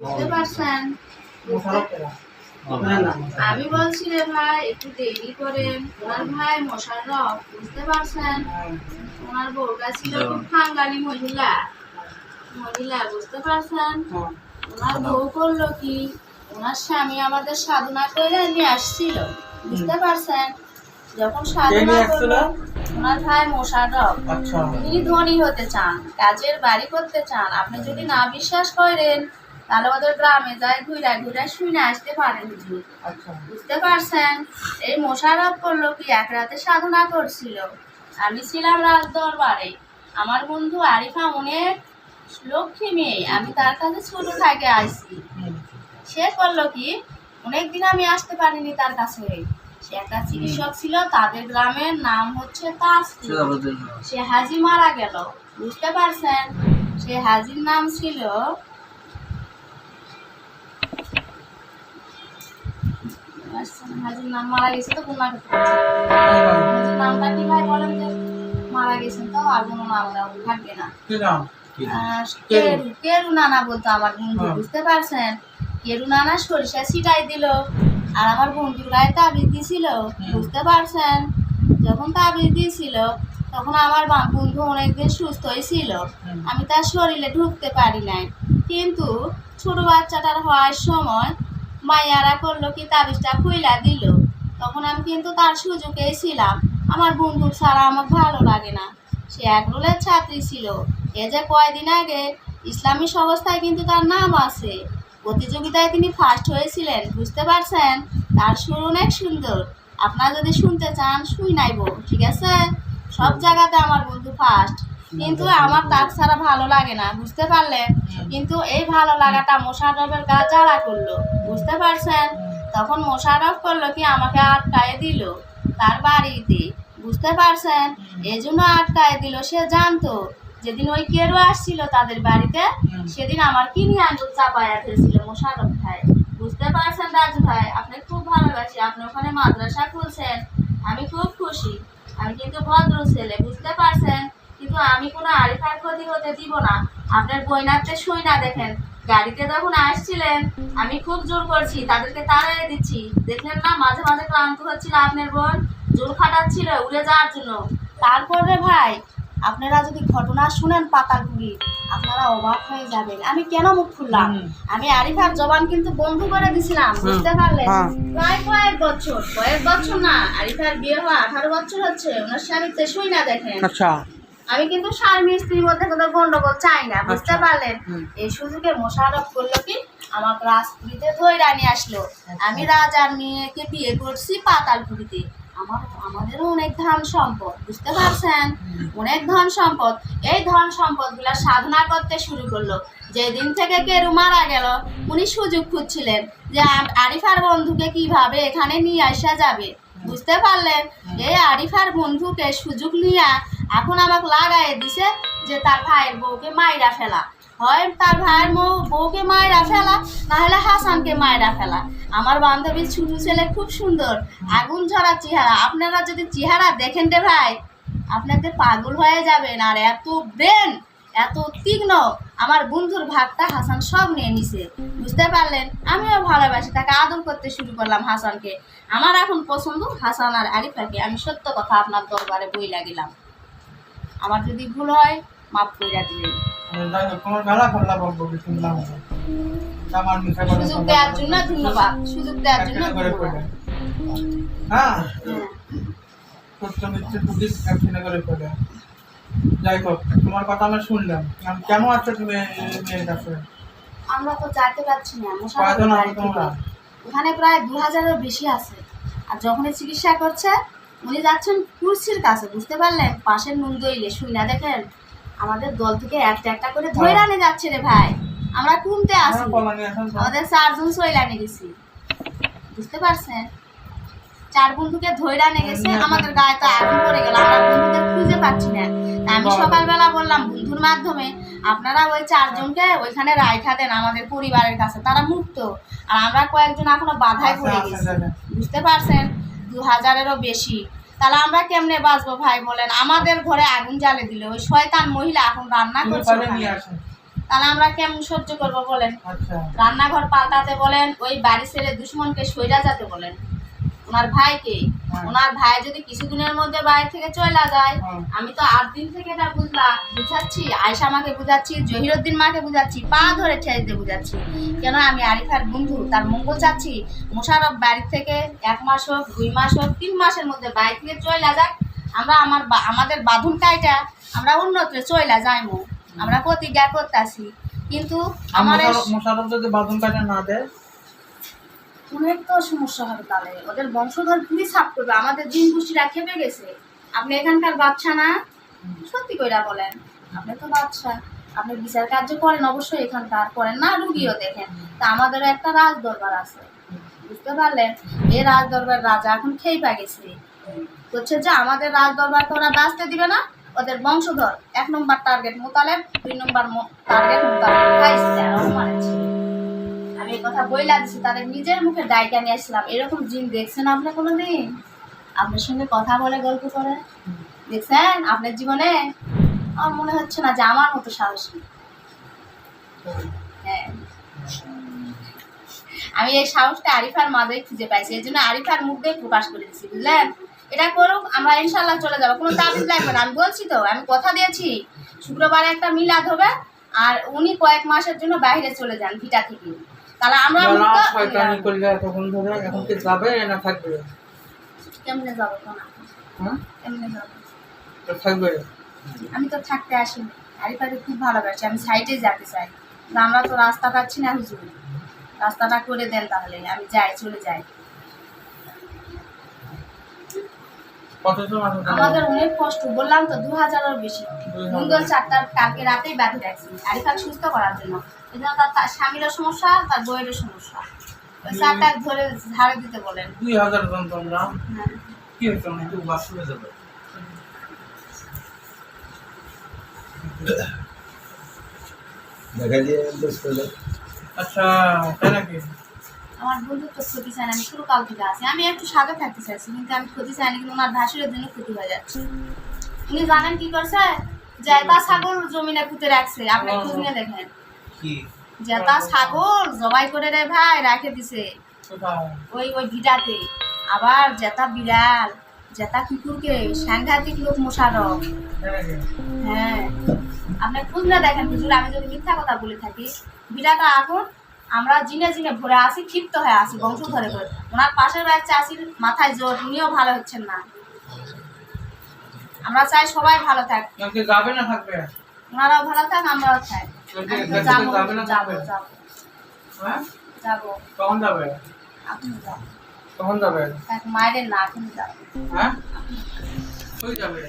বুঝতে পারছেন? আমি বলছি রে ভাই একটু দেরি করেন ওনার ভাই মোশাররফ বুঝতে পারছেন? ওনার বউটা ছিল খুব খাঙ্গালি মহিলা। মহিলা বুঝতে পারছেন? ওনার বউ করল কি? ওনার স্বামী আমাদের সাধনা করে নিয়ে আসছিল বুঝতে পারছেন? যখন সাধনা করল ওনার ভাই মোশাররফ আচ্ছা। তিনি ধনী হতে চান কাজের বাড়ি করতে চান। আপনি যদি না বিশ্বাস করেন তাহলে ওদের গ্রামে যায় ঘুরা ঘুরা শুনে আসতে পারেন হুজুর আচ্ছা। বুঝতে পারছেন? এই মোশারফ করল কি? এক রাতে সাধনা করছিল। আমি ছিলাম রাজ দরবারে। আমার বন্ধু আরিফা অনেক লক্ষ্মী মেয়ে। আমি তার কাছে ছোট থেকে আসছি। সে করল কি অনেকদিন আমি আসতে পারিনি তার কাছে। সে একটা চিকিৎসক ছিল তাদের গ্রামের নাম হচ্ছে তাজপুর সে হাজি মারা গেল। বুঝতে পারছেন? সে হাজির নাম ছিল হাজির নাম মারা গেছে তো হাজির নামটা কি ভাই বলেন যে মারা গেছেন তো আর কোনো নাম? থাকবে না কেরু। কেরু। নানা বলতো আমার বন্ধু হ্যাঁ। বুঝতে পারছেন? কেরু নানা সরিষা ছিটাই দিল আর আমার বন্ধুর গায়ে তাবিজ দিছিল বুঝতে পারছেন? যখন তাবিজ দিয়েছিল তখন আমার বন্ধু অনেকদিন সুস্থই ছিল। আমি তার শরীরে ঢুকতে পারি নাই। কিন্তু ছোট বাচ্চাটার হওয়ার সময় মাইয়ারা করল কি তাবিজটা খুইলা দিল। তখন আমি কিন্তু তার সুযোগেই ছিলাম। আমার বন্ধু ছাড়া আমার ভালো লাগে না। সে এক রোলের ছাত্রী ছিল। এ যে কয়দিন আগে ইসলামী সংস্থায় কিন্তু তার নাম আছে। প্রতিযোগিতায় তিনি ফার্স্ট হয়েছিলেন, বুঝতে পারছেন? তার সুর অনেক সুন্দর। আপনারা যদি শুনতে চান, শুই নাইব ঠিক আছে? সব জায়গাতে আমার বন্ধু ফার্স্ট কিন্তু আমার তাক ছাড়া ভালো লাগে না, বুঝতে পারলেন কিন্তু এই ভালো লাগাটা মোশাররফের গা জ্বালা করল, বুঝতে পারছেন? তখন মোশাররফ করল কি, আমাকে আটকায় দিল, তার বাড়িতে, বুঝতে পারছেন? এই জন্য আটকায় দিল, সে জানতো, যেদিন ওই কেরো আসছিল তাদের বাড়িতে, সেদিন আমার কিনি আঙ্গুল চাপায়া ফেলছিল মোশাররফ ভাই, বুঝতে পারছেন রাজু ভাই? আপনি খুব ভালোবাসি, আপনি ওখানে মাদ্রাসা খুলছেন, আমি খুব খুশি, আমি কিন্তু ভদ্র ছেলে, বুঝতে পারছেন? কিন্তু আমি কোনো আরিফার ক্ষতি হতে দিব না। আপনার বইনাতে সই না দেখেন। গাড়িতে যখন আসছিলেন আমি খুব জোর করছি তাদেরকে তাড়াই দিচ্ছি। দেখলেন না মাঝে মাঝে ক্লান্ত হচ্ছিল আপনার বোন জোর খাটাচ্ছিল উড়ে যাওয়ার জন্য। তারপরে ভাই আপনারা যদি ঘটনা শুনেন পাতালপুরি আপনারা অবাক হয়ে যাবেন। আমি কেন মুখ খুললাম? আমি আরিফার জবান কিন্তু বন্ধ করে দিছিলাম বুঝতে পারলেন? হ্যাঁ। প্রায় কয়েক বছর কয়েক বছর না আরিফার বিয়ে হওয়া আঠারো বছর হচ্ছে ওনার স্বামীতে শুই না দেখেন। আচ্ছা। আমি কিন্তু স্বামী স্ত্রীর মধ্যে কোনো গন্ডগোল চাই না বুঝতে আচ্ছা। পারলেন এই সুযোগে মোশারফ করল কি? আমাকে রাজপুরীতে ধৈরা নিয়ে আসলো। আমি রাজার মেয়েকে বিয়ে করছি পাতালপুরিতে। আমার আমাদেরও অনেক ধন সম্পদ বুঝতে পারছেন? অনেক ধন সম্পদ। এই ধন সম্পদগুলা সাধনা করতে শুরু করল। যেদিন থেকে কেরু মারা গেল উনি সুযোগ খুঁজছিলেন যে আরিফার বন্ধুকে কীভাবে এখানে নিয়ে আসা যাবে। বুঝতে পারলেন? এই আরিফার বন্ধুকে সুযোগ নিয়ে এখন আমাকে লাগাই দিছে যে তার ভাইয়ের বউকে মাইরা ফেলা। হয় তার ভাইয়ের বউ বউকে মায়েরা ফেলা না হলে হাসানকে মায়েরা ফেলা। আমার বান্ধবীর ছোট ছেলে খুব সুন্দর, আগুন ঝরা চেহারা। আপনারা যদি চেহারা দেখেন রে ভাই, আপনাদের পাগল হয়ে যাবেন আর এত ব্রেন, এত তীক্ষ্ণ আমার বন্ধুর ভাগটা হাসান সব নিয়ে নিছে। বুঝতে পারলেন? আমিও ভালোবাসি, তাকে আদর করতে শুরু করলাম হাসানকে। আমার এখন পছন্দ হাসান আর আরিফাকে। আমি সত্য কথা আপনার দরবারে বই লাগিলাম আমার যদি ভুল হয় মাফ করে দিবেন। আমার সুযোগ দেওয়ার জন্য ধন্যবাদ। সুযোগ দেওয়ার জন্য ধন্যবাদ। হ্যাঁ। যাই হোক তোমার কথা আমি শুনলাম। কেন আছো তুমি এই মেয়ের কাছে? আমরা তো যাইতে পারছি না ওখানে প্রায় দু হাজারের বেশি আছে। আর যখনই চিকিৎসা করছে উনি যাচ্ছেন কুর্সির কাছে বুঝতে পারলেন? পাশের নুন দইলে শুই না দেখেন? আমাদের দল থেকে একটা একটা করে ধরে আনে যাচ্ছে রে ভাই। আমরা কুমতে আসি আসেন তো। আমাদের চারজন সইলা নিয়ে গেছি। বুঝতে পারছেন? চার বন্ধুকে ধরে আনে গেছে। আমাদের গায়ে তো আগুন পড়ে গেল। আমরা বন্ধুদের খুঁজে পাচ্ছি না। আমি সকালবেলা বললাম বন্ধুর মাধ্যমে আপনারা ওই চারজনকে ওইখানে রাইখা দেন আমাদের পরিবারের কাছে। তারা মুক্ত। আর আমরা কয়েকজন এখনও বাধায় আচ্ছা, পড়ে আচ্ছা, গেছি। আচ্ছা। বুঝতে পারছেন? দু হাজারেরও বেশি। তাহলে আমরা কেমনে বাঁচবো ভাই বলেন? আমাদের ঘরে আগুন জ্বালে দিল। ওই শয়তান মহিলা এখন রান্না করছে তাহলে আমরা কেমন সহ্য করব বলেন? আচ্ছা। রান্নাঘর পাল্টাতে বলেন ওই বাড়ি ছেড়ে দুশ্মনকে সইরা যাতে বলেন। ওনার ভাইকে। হ্যাঁ। ওনার ভাই যদি কিছুদিনের মধ্যে বাইরে থেকে চলে যায় আমি তো আট দিন থেকে এটা বুঝলাম বুঝাচ্ছি আয়সা মাকে বুঝাচ্ছি জহিরুদ্দিন মাকে বুঝাচ্ছি পা ধরে দিয়ে বুঝাচ্ছি। কেন আমি আরিফার বন্ধু তার মঙ্গল চাচ্ছি মোশারফ বাড়ি থেকে এক মাস হোক দুই মাস হোক তিন মাসের মধ্যে বাড়ি থেকে চলে যাক। আমরা আমার আমাদের বাঁধন কাইটা আমরা উন্নতরে চলে যাইমু। আমরা প্রতিজ্ঞা করতেছি। কিন্তু আমার মোশারফ যদি বাথরুম কাটে না দেয়? অনেক তো সমস্যা হবে তাহলে। ওদের বংশধর খুবই সাপ করবে। আমাদের দিন পুষ্টিরা খেপে গেছে। আপনি এখানকার বাচ্চা না? সত্যি কইরা বলেন। আপনি তো বাচ্চা আপনি বিচার কার্য করেন অবশ্যই এখানকার। করেন না, রুগীও দেখেন। তা আমাদেরও একটা রাজ দরবার আছে। বুঝতে পারলেন? এই রাজ দরবার রাজা এখন খেয়ে পা গেছে। হচ্ছে যে আমাদের রাজ দরবার তো ওরা বাঁচতে দিবে না। ওদের বংশধর এক নম্বর টার্গেট মোতালেব, দুই নম্বর টার্গেট মোতালেব। আমি এই কথা বইলা দিছি, তাদের নিজের মুখে ডাইকা নিয়ে আসলাম এরকম জিন দেখছেন আপনি কোনোদিন? আপনার সঙ্গে কথা বলে গল্প করে। দেখছেন? আপনার জীবনে আমার মনে হচ্ছে না যে আমার মতো সাহসী হ্যাঁ। আমি এই সাহসটা আরিফার মাঝেই খুঁজে পাইছি, এই জন্য আরিফার মুখ প্রকাশ করে দিচ্ছি বুঝলেন? এটা করুক, আমরা ইনশাল্লাহ চলে যাব। কোনো তাবিজ লাগবে না। আমি বলছি তো, আমি কথা দিয়েছি। শুক্রবারে একটা মিলাদ হবে, আর উনি কয়েক মাসের জন্য বাইরে চলে যান ভিটা থেকে। তাহলে আমরা শয়তানি করলে এতক্ষণ ধরে এখন কি যাবে না থাকবে? কেমনে যাব হ্যাঁ? কেমনে যাব? তো থাকবে? আমি তো থাকতে আসিনি। আরিফাকে খুব ভালোবাসি আমি সাইডে যেতে চাই। আমরা তো রাস্তা পাচ্ছি না হুজুর। রাস্তাটা করে দেন তাহলে আমি যাই চলে যাই? আমাদের অনেক কষ্ট বললাম তো দু হাজারের বেশি। মঙ্গল চারটার কালকে রাতেই বাঁধে রাখছি আরিফাকে সুস্থ করার জন্য। এই জন্য তার তার স্বামীরও সমস্যা তার বইয়েরও সমস্যা। ওই চারটা ধরে ঝাড়ে দিতে বলেন। দুই হাজার জন তোমরা হ্যাঁ। কি হচ্ছে না একটু বাথরুমে যাবে? দেখা দিয়ে। আচ্ছা তাই নাকি? আমার বন্ধু তো ক্ষতি চায় না আমি শুরু কাল থেকে আছি। আমি একটু সাথে থাকতে চাইছি কিন্তু আমি ক্ষতি চাই না কিন্তু ওনার ভাসুরের জন্য ক্ষতি হয়ে যাচ্ছে। উনি জানেন কি করছে? জেতা ছাগল জমিনে পুঁতে রাখছে আপনি খোঁজ নিয়ে দেখেন। জেতা ছাগল জবাই করে রে ভাই রাখে দিছে। ওই ওই ভিটাতে আবার জেতা বিড়াল জেতা কুকুরকে সাংঘাতিক লোক মোশারফ। হ্যাঁ। আপনি খোঁজ না দেখেন হুজুর আমি যদি মিথ্যা কথা বলে থাকি। বিড়াটা এখন আমরা জিনে জিনে ভরে আসি ক্ষিপ্ত হয়ে আসি বংশ ধরে করে। ওনার পাশের বাড়ির চাষির মাথায় জোর উনিও ভালো হচ্ছেন না। আমরা চাই সবাই ভালো থাক। যাবে না থাকবে? ওনারাও ভালো থাক আমরাও থাক। এখান কখন যাবে কখন যাবে মায়ের না আপনি যাব হ্যাঁ কই যাবে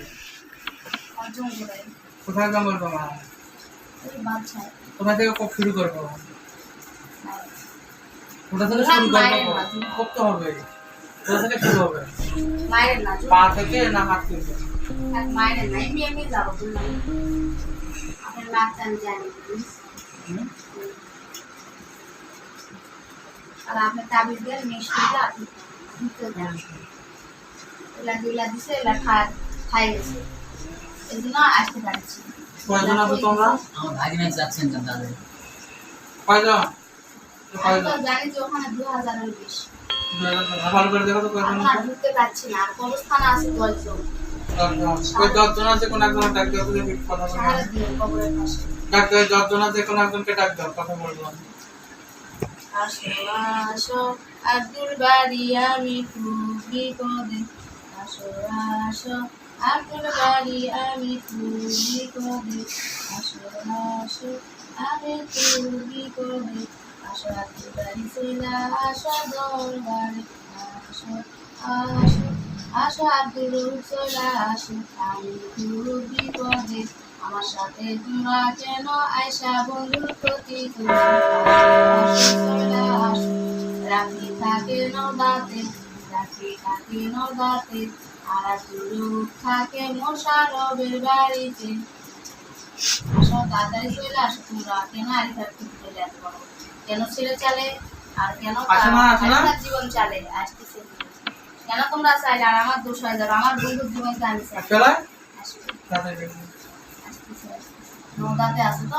কোথায় তোমার ওই কোথা থেকে শুরু করব কোথা থেকে শুরু করব। করতে হবে কোথা থেকে শুরু হবে পা থেকে না হাত থেকে মায়ের না এমনি এমনি যাব আপনার নাচটা আমি জানি আর আপনার তাবিজ দিয়ে মিষ্টিটা আপনি দিতে দেন এলা যেগুলা দিছে এলা খায় খাই গেছে এই জন্য আসতে পারছি কয়জন আছো তোমরা আমার ভাগিনা যাচ্ছেন কেন কয়জন আমি কয়জন তো জানি যে ওখানে দু হাজারের বেশি দুই হাজার জন। ভালো করে দেখো তো কয়জন ঢুকতে পারছি না আর কবরস্থানে আছে দশজন দশজন আছে কোন একজনের ডাক দাও তুমি কথা বলব ডাক দাও দশজন আছে কোন একজনকে ডাক দাও কথা বলব আসো আসো আব্দুল বাড়ি আমি খুব বিপদে আসো আসো আব্দুল বাড়ি আমি খুব বিপদে আসো আসো আমি খুব বিপদে আসো আব্দুল বাড়ি চলে আসো দরবারে আসো আসো আসো আব্দুল চলে আসো আমি খুব বিপদে আমার সাথে তোমরা কেন আয়সা বন্ধুর প্রতি রাখি থাকে নদাতে রাখি থাকে নদাতে আর দুলু থাকে মশারবের বাড়িতে আসো তাড়াতাড়ি চলে আসো তোমরা কেন আরিফার যেতে পারো কেন ছেড়ে চলে আর কেন আসো আসো জীবন চলে আসতেছে কেন তোমরা চাইলে? আর আমার দোষ হয়ে যাবে। আমার বন্ধুর আমি আসবে তাড়াতাড়ি আসতেছে আসতেছে নদাতে আসো তো?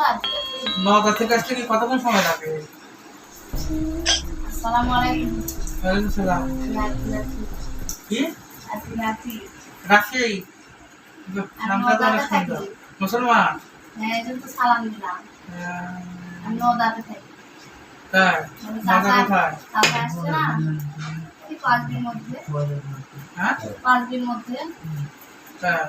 নগর থেকে আসতে কি কতক্ষণ সময় লাগে? আসসালামু আলাইকুম। ওয়ালাইকুম সালাম কি? লাতি লাতি রাজশাহী নামটা তো অনেক সুন্দর। মুসলমান? হ্যাঁ এই জন্য তো সালাম দিলাম। আহ, আমি নদাতে থাকি। তাই? নগর কোথায়? আসছে না? এই পাঁচ দিন মধ্যে। হ্যাঁ? পাঁচ দিন মধ্যে হ্যাঁ।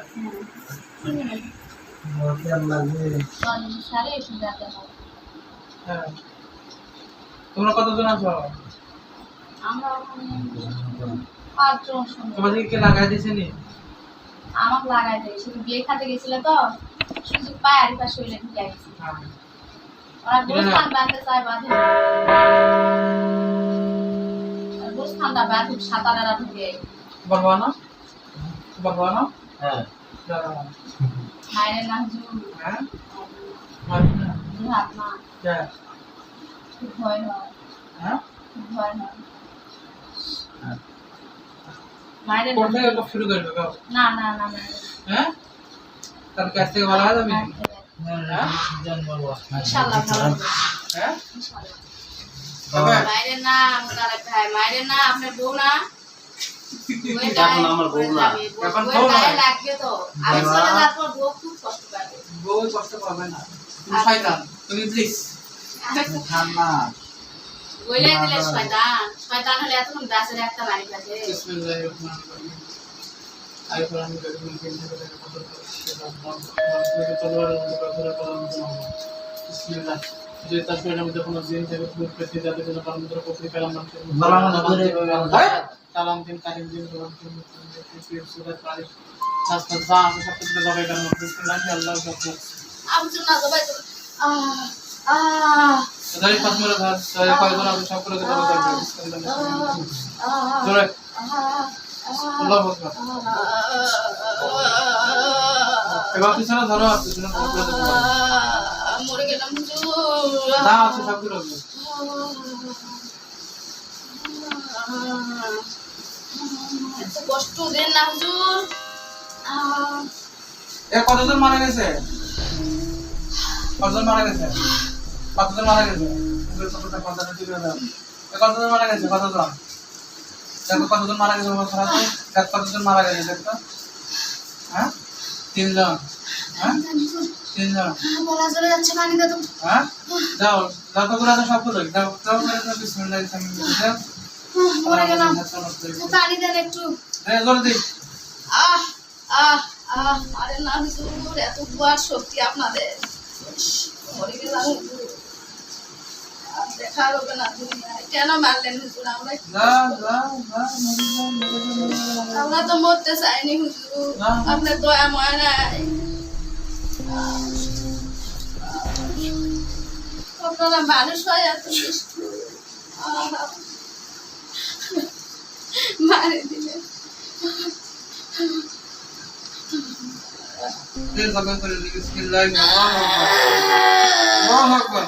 তোমরা কতজন আছো? আমরা পাঁচজন তোমাদের কে লাগাই দিয়েছে নি? আমাকে লাগাই দেয়। শুধু বিয়ে খাতে গেছিল তো সুযোগ পায় আর পাশে হইলে ঢুকে গেছি। ওরা গোস্তান বাঁধতে চায় বাঁধে গোস্তানটা বাঁধে সাঁতারেরা ঢুকে বলব না বলব না হ্যাঁ। মায়ের নাম জু হ্যাঁ? মারবি না? জুহাত খুব ভয় হয়। হ্যাঁ? খুব ভয় হয়। মায়ের কোথা লোক শুরু করবে? না না না হ্যাঁ? তার কাছ থেকে বলা যাবে হ্যাঁ ইনশাআল্লাহ ভালো হ্যাঁ? ইনশাআল্লাহ। তবে মায়ের নাম ভাই মায়ের নাম আপনার বউ না। এখন আমার বউ না। এখন বউ গায়ে লাগবে তো। আমি চলে যাওয়ার পর বউ খুব কষ্ট পাবে। বউ কষ্ট পাবে না। তুমি শয়তান তুমি প্লিজ বইলাই দিলে শয়তান। শয়তান হলে এতক্ষণ গাছের একটা বাড়ি বিসমিল্লাহির রহমানির রহিম কারীম কত তলোয়ার কলম বিসমিল্লাহ। যে তার শরীরের মধ্যে কোনো জিন থেকে ভূত পেতে যাতে কোনো পারমিত্র পত্রী পেলাম না সালাম দিন কারিম দিন রহমান দিন সুরাত পারি রাস্তা যা আছে সব কিছু জবাই করার মধ্যে বিসমিল্লাহ আল্লাহ আকবার আমি তো না জবাই তো আহ আহ তাদের পাঁচ মেরে ধর আছে সব করে দেবো জোরে আহ এবার পিছনে ধরো পিছনে ধরো করে দেবো মরে গেলাম কষ্ট দেন না হুজুর। এ কতজন মারা গেছে? কতজন মারা গেছে? কতজন মারা গেছে? কতজন মারা গেছে? কতজন? দেখো কতজন মারা গেছে? কতজন মারা গেছে? হ্যাঁ হ্যাঁ? তিনজন। বলা চলে যাচ্ছে পানি দাও যাও যতগুলো আছে সবগুলো যাও যাও করে দাও বিসমিল্লাহির রহমানির মরে গেলাম। পানি দেন একটু। জলদি আহ আহ আহ আরে না হুজুর এত দুয়ার শক্তি আপনাদের। মরে গেলাম আর দেখা হবে না দুনিয়ায়। কেন মারলেন হুজুর আমরা তো মরতে চাইনি হুজুর। আপনার দয়া ময় নাই। আপনারা মানুষ হয় এত মারে দিলে। করে বিসমিল্লাহির রহমানির রহিম। আল্লাহু আকবার।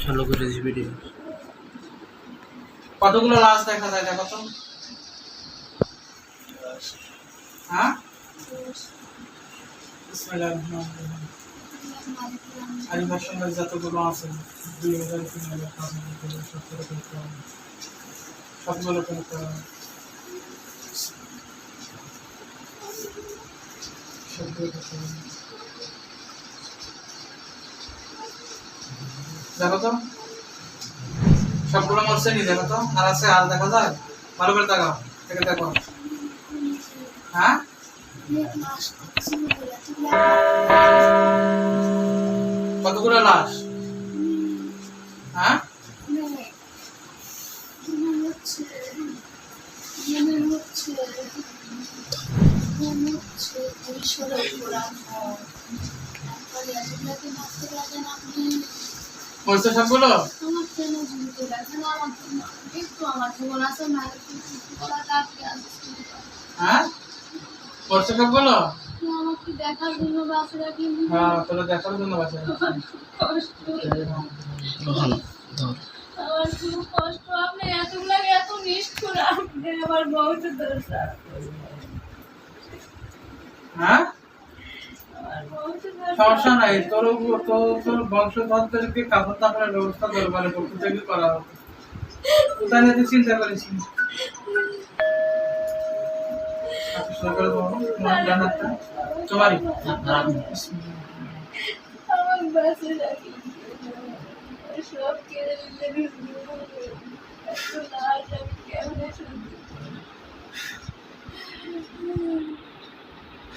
চালু করে দিস ভিডিও কতগুলো লাশ দেখা যায় দেখো তো? হ্যাঁ? দেখো তো। সবগুলো মরছে নি, দেখো তো। আর আছে, আর দেখা যায়? ভালো করে দেখাও দেখে দেখো। হ্যাঁ? কতগুলো লাশ? হ্যাঁ? মরছে সবগুলো? হ্যাঁ? দেখার জন্য কিন্তু হ্যাঁ তোরা দেখার জন্য বাঁচা আমার খুব কষ্ট। আপনি এতগুলো এত নিষ্ঠুর আপনি আমার বউকে দরকার হ্যাঁ? সমস্যা নাই তোর তোর তোর বংশধরদেরকে কাপড় তাপড়ের ব্যবস্থা দরবারে থেকে করা হবে। নিয়ে চিন্তা করিস নি? আচ্ছা, শুরু করে দেবো তোমার ডান হাতটা তোমারই আমার বাসে রাখি সব কেড়ে নিতে এত লাশ আমি কেমনে শুনবো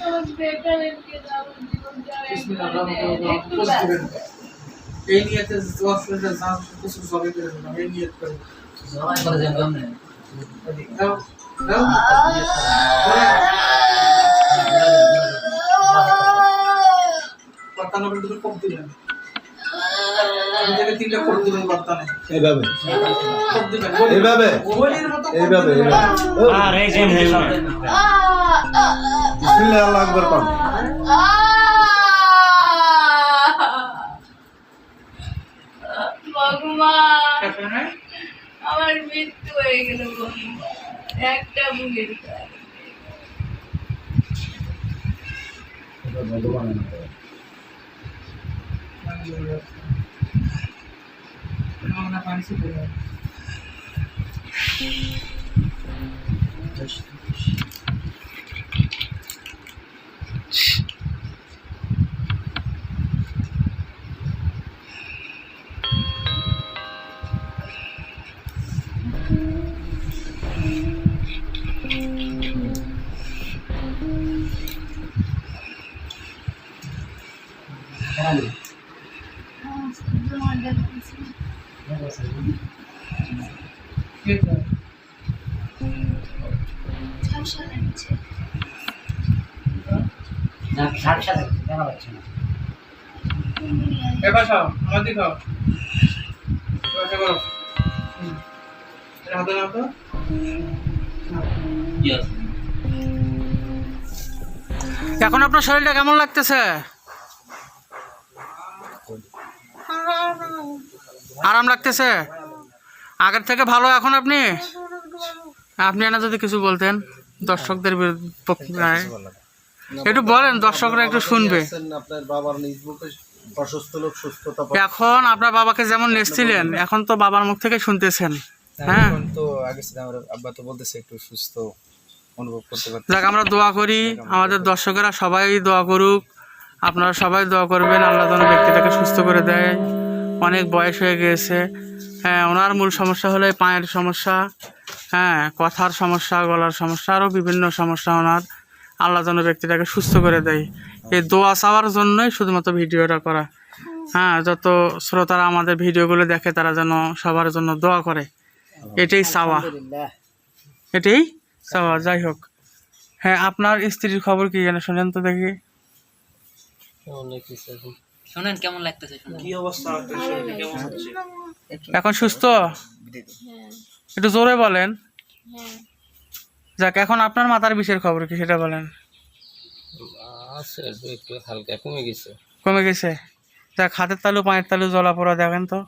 আমার বেকার এমকে আমার জীবনটা বিসমিল্লাহ একবারে রহমান রহিম। একটু পোস্ট বাঁচা। দিবেন। এই নিয়েতে দোয়া নবেল তুমি কোপ দিবেন এইভাবে এইভাবে? গোলির মতো কোপ এইভাবে দিবেন। এইভাবে আর এই যে বিসমিল্লাহ আল্লাহ আকবার পান? আমার মৃত্যু হয়ে গেল ভগবান একটা বুকের কারণে। আমাকে পানি ছিটে সাথে দেখা পাচ্ছে না। এবার খাও আমার দিকে খাও। এবার করো হাতে নাও তো। এখন আপনার শরীরটা কেমন লাগতেছে? আরাম লাগতেছে? আগের থেকে ভালো এখন আপনি? আপনি এনা যদি কিছু বলতেন দর্শকদের বিরুদ্ধে পক্ষে। একটু বলেন দর্শকরা একটু শুনবে। আপনার বাবার নিজ মুখে অসুস্থ লোক সুস্থতা এখন আপনার বাবাকে যেমন নেসছিলেন এখন তো বাবার মুখ থেকে শুনতেছেন হ্যাঁ। তো আগে আমার আব্বা তো বলতেছে একটু সুস্থ অনুভব করতে পারছি যাক আমরা দোয়া করি আমাদের দর্শকেরা সবাই দোয়া করুক আপনারা সবাই দোয়া করবেন আল্লাহ যেন ব্যক্তিটাকে সুস্থ করে দেয়। অনেক বয়স হয়ে গিয়েছে। হ্যাঁ ওনার মূল সমস্যা হলো পায়ের সমস্যা হ্যাঁ কথার সমস্যা গলার সমস্যা আরও বিভিন্ন সমস্যা ওনার। আল্লাহ যেন ব্যক্তিটাকে সুস্থ করে দেয়। এই দোয়া চাওয়ার জন্যই শুধুমাত্র ভিডিওটা করা। হ্যাঁ যত শ্রোতারা আমাদের ভিডিওগুলো দেখে তারা যেন সবার জন্য দোয়া করে। এটাই চাওয়া। এটাই চাওয়া যাই হোক। হ্যাঁ আপনার স্ত্রীর খবর কি জানে শোনেন তো দেখি। শোনেন কেমন লাগতেছে কি অবস্থা? এখন সুস্থ? একটু জোরে বলেন। যাক এখন আপনার মাথার বিষের খবর কি সেটা বলেন। আছে একটু হালকা কমে গেছে। কমে গেছে? যাক হাতের তালু পায়ের তালু জ্বলা পোড়া দেখেন তো।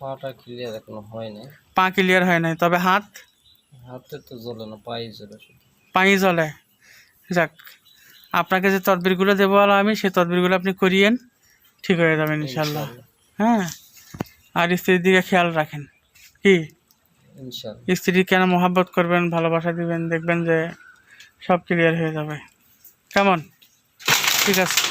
পাটা ক্লিয়ার এখনও হয় না পা ক্লিয়ার হয় নাই তবে হাত? হাতে তো জ্বলে না পায়ে জ্বলে পানি জ্বলে। যাক আপনাকে যে তদবিরগুলো দেবো বলো আমি সেই তদবিরগুলো আপনি করিয়েন ঠিক হয়ে যাবেন ইনশাল্লাহ হ্যাঁ আর স্ত্রীর দিকে খেয়াল রাখেন। কি? স্ত্রী কেন মহাব্বত করবেন, ভালোবাসা দিবেন, দেখবেন যে সব ক্লিয়ার হয়ে যাবে। কেমন? ঠিক আছে।